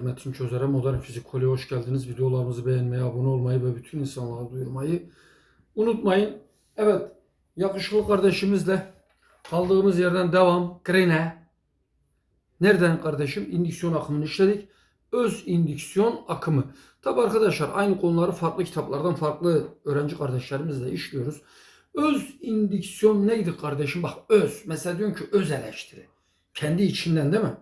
Metin Çözer'e Modern Fizik Kolye hoş geldiniz. Videolarımızı beğenmeyi, abone olmayı ve bütün insanlara duyurmayı unutmayın. Evet, yakışıklı kardeşimizle kaldığımız yerden devam. Grene. Nereden kardeşim? İndüksiyon akımını işledik. Öz indüksiyon akımı. Tabi arkadaşlar aynı konuları farklı kitaplardan farklı öğrenci kardeşlerimizle işliyoruz. Öz indüksiyon neydi kardeşim? Bak öz. Mesela diyorsun ki öz eleştiri. Kendi içinden değil mi?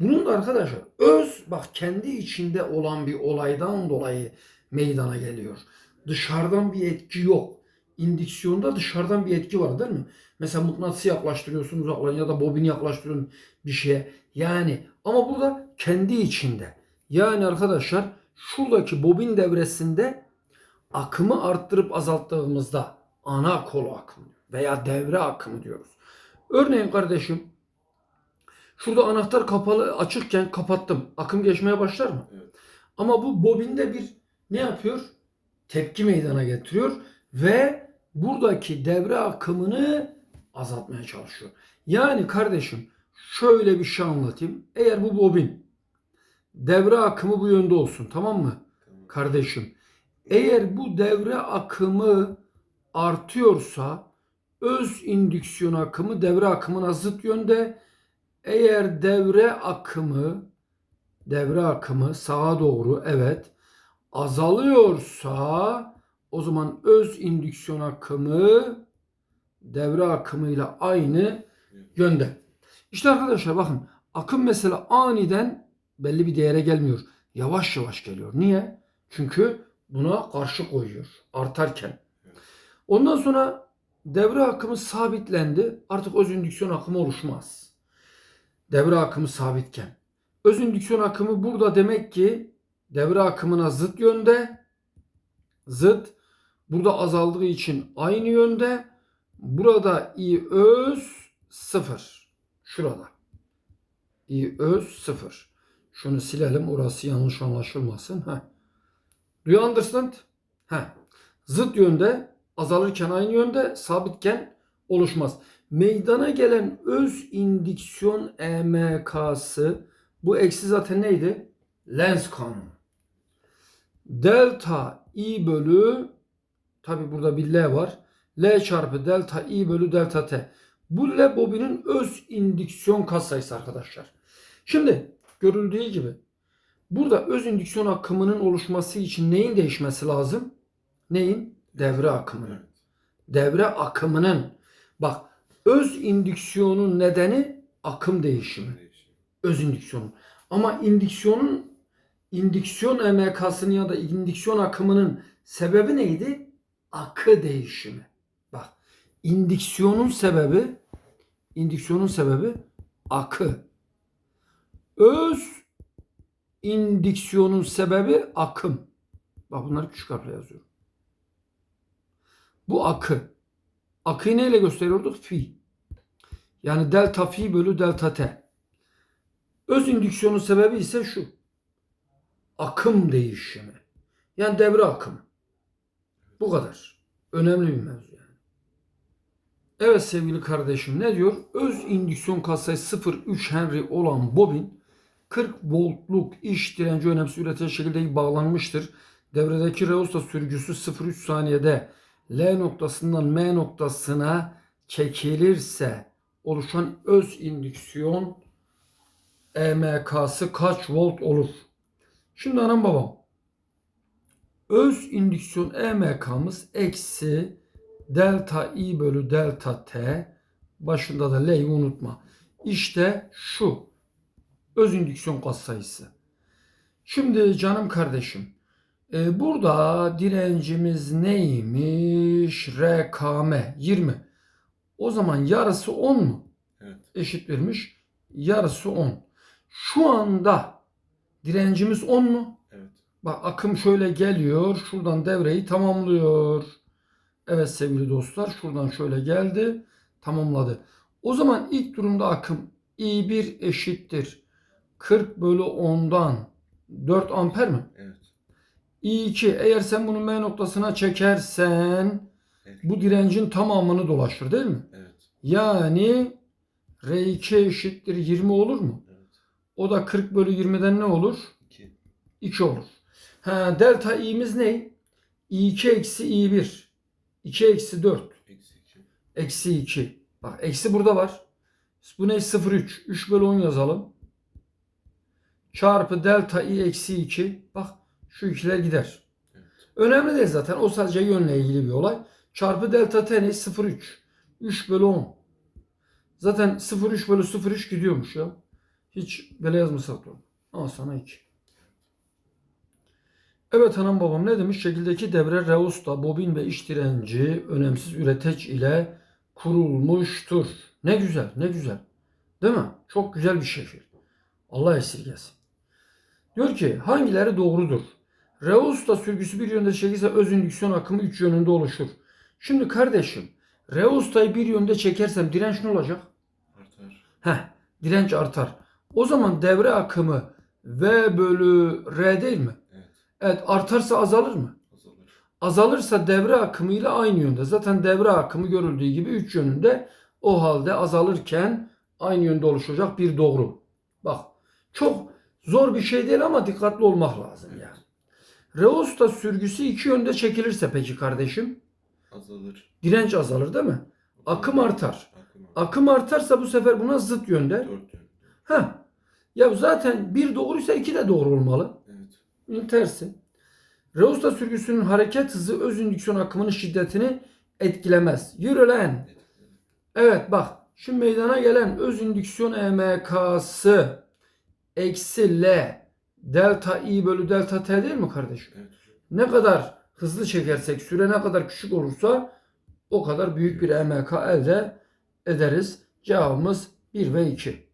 Bunun da arkadaşlar öz bak kendi içinde olan bir olaydan dolayı meydana geliyor. Dışarıdan bir etki yok. İndüksiyonda dışarıdan bir etki var değil mi? Mesela mıknatısı yaklaştırıyorsun uzaklaşın ya da bobini yaklaştırıyorsun bir şeye. Yani ama burada kendi içinde. Yani arkadaşlar şuradaki bobin devresinde akımı arttırıp azalttığımızda ana kolu akımı veya devre akımı diyoruz. Örneğin kardeşim Şurada anahtar kapalı açıkken kapattım. Akım geçmeye başlar mı? Evet. Ama bu bobinde bir ne yapıyor? Tepki meydana getiriyor ve buradaki devre akımını azaltmaya çalışıyor. Yani kardeşim şöyle bir şey anlatayım. Eğer bu bobin devre akımı bu yönde olsun tamam mı? Tamam. Kardeşim eğer bu devre akımı artıyorsa öz indüksiyon akımı devre akımına zıt yönde eğer devre akımı devre akımı sağa doğru evet azalıyorsa o zaman öz indüksiyon akımı devre akımıyla aynı yönde. İşte arkadaşlar bakın akım mesela aniden belli bir değere gelmiyor. Yavaş yavaş geliyor. Niye? Çünkü buna karşı koyuyor artarken. Ondan sonra devre akımı sabitlendi. Artık öz indüksiyon akımı oluşmaz devre akımı sabitken. Öz indüksiyon akımı burada demek ki devre akımına zıt yönde. Zıt. Burada azaldığı için aynı yönde. Burada I öz sıfır. Şurada. I öz sıfır. Şunu silelim. Orası yanlış anlaşılmasın. Heh. Do you understand? Heh. Zıt yönde azalırken aynı yönde sabitken oluşmaz meydana gelen öz indüksiyon EMK'sı bu eksi zaten neydi? Lenz kanunu. Delta I bölü tabi burada bir L var. L çarpı delta I bölü delta T. Bu L bobinin öz indüksiyon katsayısı arkadaşlar. Şimdi görüldüğü gibi burada öz indüksiyon akımının oluşması için neyin değişmesi lazım? Neyin? Devre akımının. Devre akımının. Bak Öz indüksiyonun nedeni akım değişimi. Öz indüksiyonu. Ama indüksiyonun indüksiyon EMK'sının ya da indüksiyon akımının sebebi neydi? Akı değişimi. Bak indüksiyonun sebebi indüksiyonun sebebi akı. Öz indüksiyonun sebebi akım. Bak bunları küçük harfle yazıyorum. Bu akı. Akıyı neyle gösteriyorduk? Fi. Yani delta fi bölü delta t. Öz indüksiyonun sebebi ise şu. Akım değişimi. Yani devre akımı. Bu kadar. Önemli bir mevzu yani. Evet sevgili kardeşim ne diyor? Öz indüksiyon katsayısı 0,3 Henry olan bobin 40 voltluk iş direnci önemsiz üreten şekilde bağlanmıştır. Devredeki reosta sürgüsü 0,3 saniyede L noktasından M noktasına çekilirse oluşan öz indüksiyon EMK'sı kaç volt olur? Şimdi anam babam. Öz indüksiyon EMK'mız eksi delta I bölü delta T. Başında da L'yi unutma. İşte şu. Öz indüksiyon katsayısı. Şimdi canım kardeşim. E, burada direncimiz neymiş? RKM 20. O zaman yarısı 10 mu? Evet. Eşit vermiş. Yarısı 10. Şu anda direncimiz 10 mu? Evet. Bak akım şöyle geliyor. Şuradan devreyi tamamlıyor. Evet sevgili dostlar şuradan şöyle geldi. Tamamladı. O zaman ilk durumda akım I1 eşittir. 40 bölü 10'dan 4 amper mi? Evet. I2 eğer sen bunu M noktasına çekersen Evet. bu direncin tamamını dolaşır değil mi? Evet. Yani R2 eşittir 20 olur mu? Evet. O da 40 bölü 20'den ne olur? 2 olur. Ha, delta i'miz ne? i2 eksi i1. 2 eksi 4. Eksi 2. Eksi 2. Bak eksi burada var. Bu ne? 0,3. 3 bölü 10 yazalım. Çarpı delta i eksi 2. Bak şu ikiler gider. Evet. Önemli değil zaten. O sadece yönle ilgili bir olay. Çarpı delta t ne? 0,3. 3 bölü 10. Zaten 0,3 bölü 0,3 gidiyormuş ya. Hiç böyle yazmasak da. Al sana 2. Evet hanım babam ne demiş? Şekildeki devre reusta, bobin ve iç direnci önemsiz üreteç ile kurulmuştur. Ne güzel, ne güzel. Değil mi? Çok güzel bir şekil. Allah esirgesin. Diyor ki hangileri doğrudur? Reusta sürgüsü bir yönde çekilse öz indüksiyon akımı üç yönünde oluşur. Şimdi kardeşim Reusta'yı bir yönde çekersem direnç ne olacak? Artar. Heh, direnç artar. O zaman devre akımı V bölü R değil mi? Evet. Evet artarsa azalır mı? Azalır. Azalırsa devre akımıyla aynı yönde. Zaten devre akımı görüldüğü gibi üç yönünde o halde azalırken aynı yönde oluşacak bir doğru. Bak çok zor bir şey değil ama dikkatli olmak lazım yani. Reusta sürgüsü iki yönde çekilirse peki kardeşim Azalır. direnç azalır değil mi? Akım artar. Akım artar. Akım artarsa bu sefer buna zıt yönde. Dört yönde. Ha. Ya zaten bir doğruysa iki de doğru olmalı. Evet. Bunun tersi. Reusta sürgüsünün hareket hızı öz indüksiyon akımının şiddetini etkilemez. Yürü lan. Evet bak. Şu meydana gelen öz indüksiyon EMK'sı eksi L delta I bölü delta T değil mi kardeşim? Evet. Ne kadar hızlı çekersek süre ne kadar küçük olursa o kadar büyük bir EMK elde ederiz. Cevabımız 1 ve 2.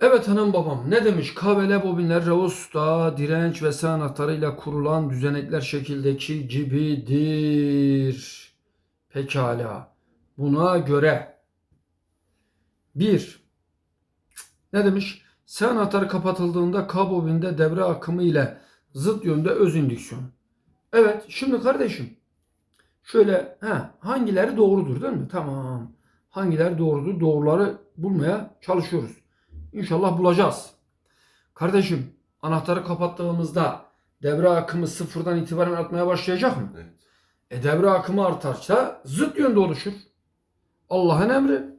Evet hanım babam ne demiş? KVL bobinler Reusta, direnç ve ısı anahtarıyla kurulan düzenekler şekildeki gibidir. Pekala. Buna göre 1. Ne demiş? S anahtarı kapatıldığında K bobinde devre akımı ile zıt yönde öz indüksiyon. Evet şimdi kardeşim şöyle ha, hangileri doğrudur değil mi? Tamam. Hangileri doğrudur? Doğruları bulmaya çalışıyoruz. İnşallah bulacağız. Kardeşim anahtarı kapattığımızda devre akımı sıfırdan itibaren artmaya başlayacak mı? Evet. E devre akımı artarsa zıt yönde oluşur. Allah'ın emri.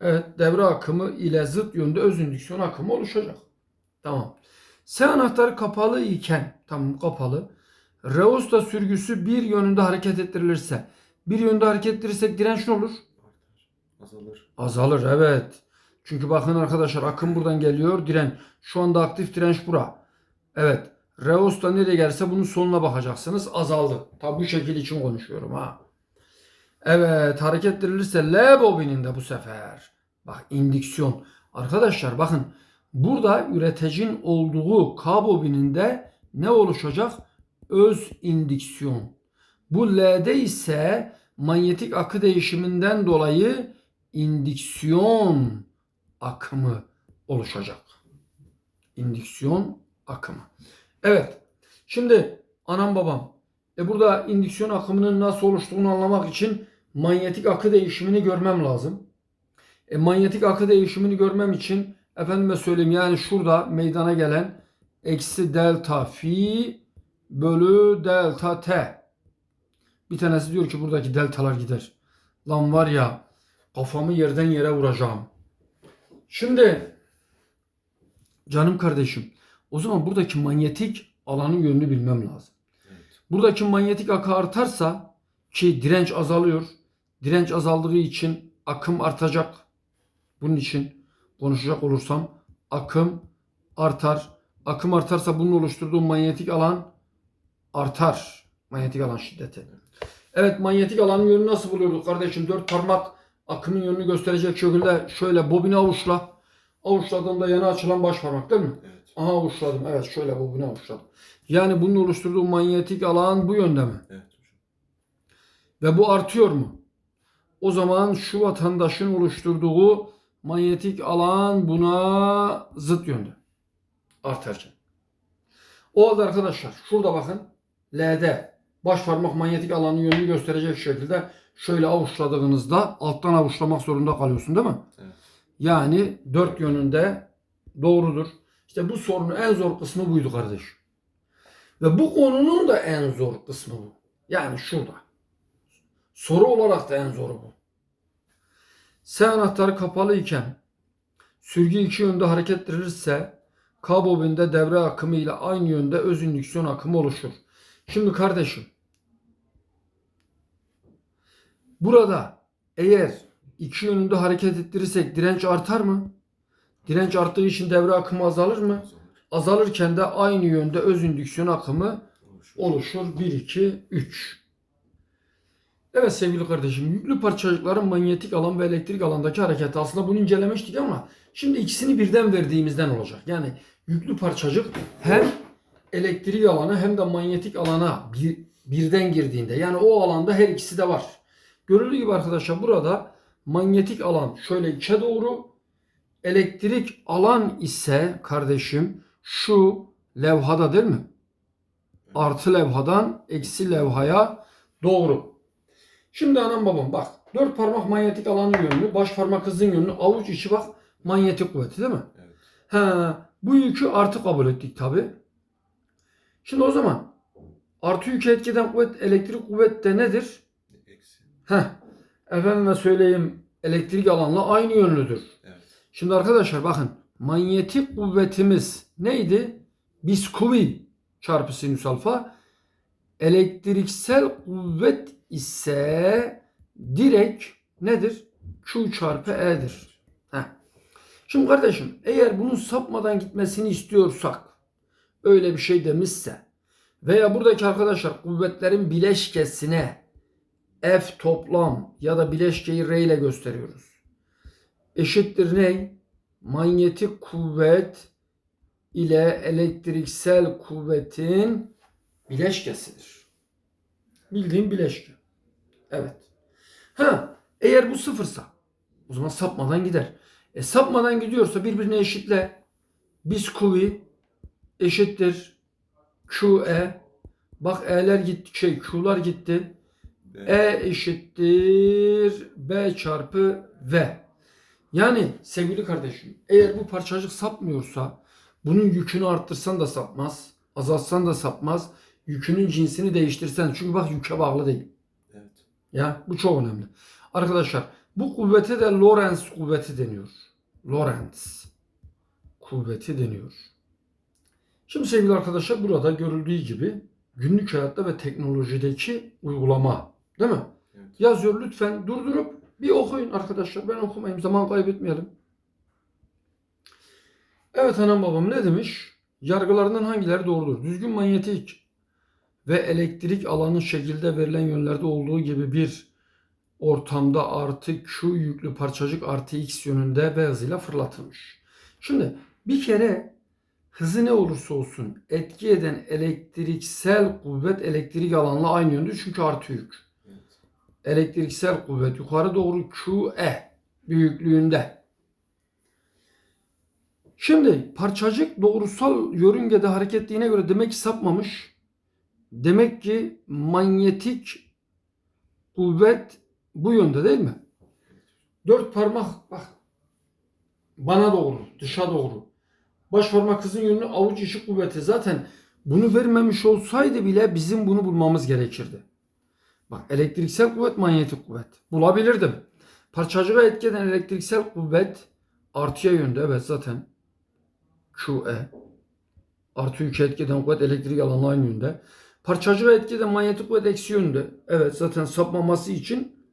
Evet devre akımı ile zıt yönde öz indüksiyon akımı oluşacak. Tamam. S anahtarı kapalı iken tamam kapalı. Reusta sürgüsü bir yönünde hareket ettirilirse bir yönde hareket ettirirsek direnç ne olur? Azalır. Azalır evet. Çünkü bakın arkadaşlar akım buradan geliyor direnç. Şu anda aktif direnç bura. Evet. Reusta nereye gelse bunun sonuna bakacaksınız. Azaldı. Tabi bu şekil için konuşuyorum ha. Evet hareket ettirilirse L bobininde bu sefer. Bak indüksiyon. Arkadaşlar bakın burada üreticinin olduğu K bobininde ne oluşacak? Öz indüksiyon. Bu L'de ise manyetik akı değişiminden dolayı indüksiyon akımı oluşacak. İndüksiyon akımı. Evet. Şimdi anam babam. E burada indüksiyon akımının nasıl oluştuğunu anlamak için manyetik akı değişimini görmem lazım. E, manyetik akı değişimini görmem için efendime söyleyeyim yani şurada meydana gelen eksi delta fi bölü delta t. Bir tanesi diyor ki buradaki deltalar gider. Lan var ya kafamı yerden yere vuracağım. Şimdi canım kardeşim o zaman buradaki manyetik alanın yönünü bilmem lazım. Evet. Buradaki manyetik akı artarsa ki direnç azalıyor. Direnç azaldığı için akım artacak. Bunun için konuşacak olursam akım artar. Akım artarsa bunun oluşturduğu manyetik alan artar. Manyetik alan şiddeti. Evet manyetik alanın yönünü nasıl buluyorduk kardeşim? Dört parmak akımın yönünü gösterecek şekilde şöyle bobini avuçla. Avuçladığımda yana açılan baş parmak değil mi? Evet. Aha avuçladım. Evet şöyle bobini avuçladım. Yani bunun oluşturduğu manyetik alan bu yönde mi? Evet. Ve bu artıyor mu? O zaman şu vatandaşın oluşturduğu manyetik alan buna zıt yönde. Artarken. O halde arkadaşlar şurada bakın L'de baş parmak manyetik alanın yönünü gösterecek şekilde şöyle avuçladığınızda alttan avuçlamak zorunda kalıyorsun değil mi? Evet. Yani dört yönünde doğrudur. İşte bu sorunun en zor kısmı buydu kardeş. Ve bu konunun da en zor kısmı bu. Yani şurada. Soru olarak da en zoru bu. S anahtarı kapalı iken sürgü iki yönde hareket ettirilirse K bobinde devre akımı ile aynı yönde öz indüksiyon akımı oluşur. Şimdi kardeşim burada eğer iki yönünde hareket ettirirsek direnç artar mı? Direnç arttığı için devre akımı azalır mı? Azalır. Azalırken de aynı yönde öz indüksiyon akımı oluşur. 1, 2, 3. Evet sevgili kardeşim yüklü parçacıkların manyetik alan ve elektrik alandaki hareketi aslında bunu incelemiştik ama şimdi ikisini birden verdiğimizden olacak. Yani yüklü parçacık hem elektrik alanı hem de manyetik alana bir, birden girdiğinde yani o alanda her ikisi de var. Görüldüğü gibi arkadaşlar burada manyetik alan şöyle içe doğru elektrik alan ise kardeşim şu levhada değil mi? Artı levhadan eksi levhaya doğru. Şimdi anam babam bak. Dört parmak manyetik alanın yönünü, baş parmak hızın yönünü, avuç içi bak manyetik kuvveti değil mi? Evet. Ha, bu yükü artı kabul ettik tabi. Şimdi o zaman artı yükü etkeden kuvvet elektrik kuvvet de nedir? Eksi. Heh, efendime söyleyeyim elektrik alanla aynı yönlüdür. Evet. Şimdi arkadaşlar bakın manyetik kuvvetimiz neydi? Biskuvi çarpı sinüs alfa. Elektriksel kuvvet ise direkt nedir? Q çarpı E'dir. Heh. Şimdi kardeşim eğer bunun sapmadan gitmesini istiyorsak öyle bir şey demişse veya buradaki arkadaşlar kuvvetlerin bileşkesine F toplam ya da bileşkeyi R ile gösteriyoruz eşittir ne? Manyetik kuvvet ile elektriksel kuvvetin bileşkesidir. Bildiğin bileşke. Evet. Ha, eğer bu sıfırsa o zaman sapmadan gider. E sapmadan gidiyorsa birbirine eşitle. Biz kuvi eşittir QE. Bak E'ler gitti, şey Q'lar gitti. E eşittir B çarpı V. Yani sevgili kardeşim eğer bu parçacık sapmıyorsa bunun yükünü arttırsan da sapmaz. Azaltsan da sapmaz. Yükünün cinsini değiştirsen çünkü bak yüke bağlı değil. Evet. Ya bu çok önemli. Arkadaşlar bu kuvvete de Lorentz kuvveti deniyor. Lorentz kuvveti deniyor. Şimdi sevgili arkadaşlar burada görüldüğü gibi günlük hayatta ve teknolojideki uygulama değil mi? Evet. Yazıyor lütfen durdurup bir okuyun arkadaşlar. Ben okumayayım zaman kaybetmeyelim. Evet anam babam ne demiş? Yargılarından hangileri doğrudur? Düzgün manyetik ve elektrik alanın şekilde verilen yönlerde olduğu gibi bir ortamda artı Q yüklü parçacık artı X yönünde V hızıyla fırlatılmış. Şimdi bir kere hızı ne olursa olsun etki eden elektriksel kuvvet elektrik alanla aynı yönde çünkü artı yük. Evet. Elektriksel kuvvet yukarı doğru QE büyüklüğünde. Şimdi parçacık doğrusal yörüngede hareket ettiğine göre demek ki sapmamış. Demek ki manyetik kuvvet bu yönde değil mi? Dört parmak bak bana doğru, dışa doğru. Baş parmak hızın yönünü avuç içi kuvveti zaten bunu vermemiş olsaydı bile bizim bunu bulmamız gerekirdi. Bak elektriksel kuvvet manyetik kuvvet. Bulabilirdim. Parçacığa etki eden elektriksel kuvvet artıya yönde. Evet zaten QE. Artı yükü etki eden kuvvet elektrik alanı aynı yönde. Parçacığa etki eden manyetik kuvvet eksi. Evet zaten sapmaması için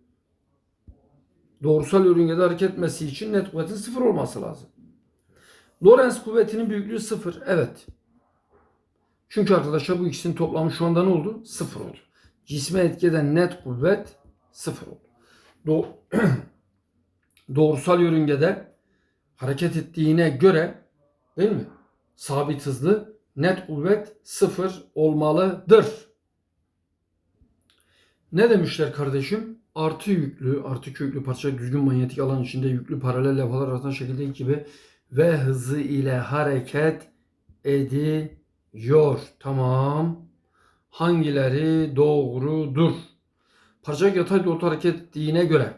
doğrusal yörüngede hareket etmesi için net kuvvetin sıfır olması lazım. Lorentz kuvvetinin büyüklüğü sıfır. Evet. Çünkü arkadaşlar bu ikisinin toplamı şu anda ne oldu? Sıfır oldu. Cisme etki eden net kuvvet sıfır oldu. Do Doğrusal yörüngede hareket ettiğine göre değil mi? Sabit hızlı net kuvvet sıfır olmalıdır. Ne demişler kardeşim? Artı yüklü, artı köklü parça düzgün manyetik alan içinde yüklü paralel levhalar arasında şekildeki gibi ve hızı ile hareket ediyor. Tamam. Hangileri doğrudur? Parçacık yatay doğru hareket ettiğine göre.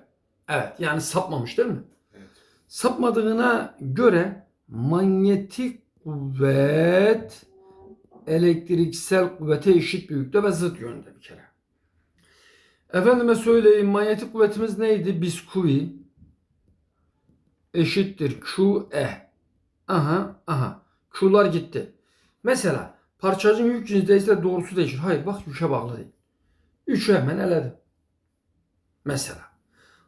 Evet yani sapmamış değil mi? Evet. Sapmadığına göre manyetik kuvvet elektriksel kuvvete eşit büyüklükte ve zıt yönde bir kere. Efendime söyleyeyim manyetik kuvvetimiz neydi? Biskuvi eşittir QE. Aha aha. Q'lar gitti. Mesela parçacığın yük cinsi doğrusu değişir. Hayır bak yük'e bağlı değil. 3'ü hemen eledim. Mesela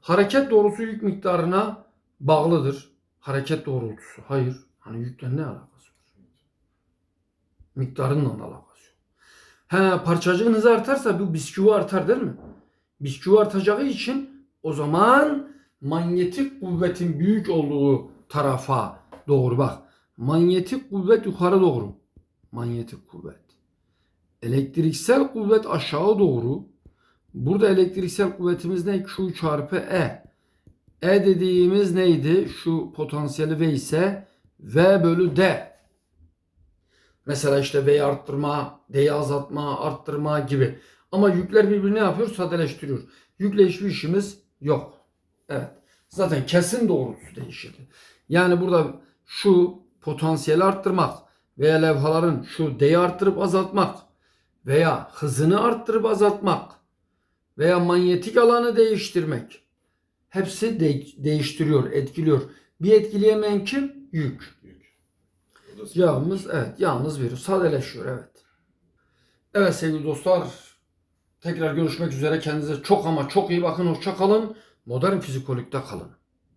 hareket doğrusu yük miktarına bağlıdır. Hareket doğrultusu. Hayır. Hani yükle ne alakası var? Miktarınla da alakası yok. He parçacığın hızı artarsa bu bisküvi artar değil mi? Bisküvi artacağı için o zaman manyetik kuvvetin büyük olduğu tarafa doğru bak. Manyetik kuvvet yukarı doğru. Manyetik kuvvet. Elektriksel kuvvet aşağı doğru. Burada elektriksel kuvvetimiz ne? Q çarpı E. E dediğimiz neydi? Şu potansiyeli V ise V bölü D. Mesela işte V'yi arttırma, D'yi azaltma, arttırma gibi. Ama yükler birbirini yapıyor? Sadeleştiriyor. Yükle hiçbir işimiz yok. Evet. Zaten kesin doğrultusu değişirdi. Yani burada şu potansiyeli arttırmak veya levhaların şu D'yi arttırıp azaltmak veya hızını arttırıp azaltmak veya manyetik alanı değiştirmek hepsi de- değiştiriyor, etkiliyor. Bir etkileyemeyen kim? Yük. Da Yağımız evet yalnız bir sadeleşiyor evet. Evet sevgili dostlar tekrar görüşmek üzere. Kendinize çok ama çok iyi bakın. Hoşça kalın. Modern fizikolikte kalın.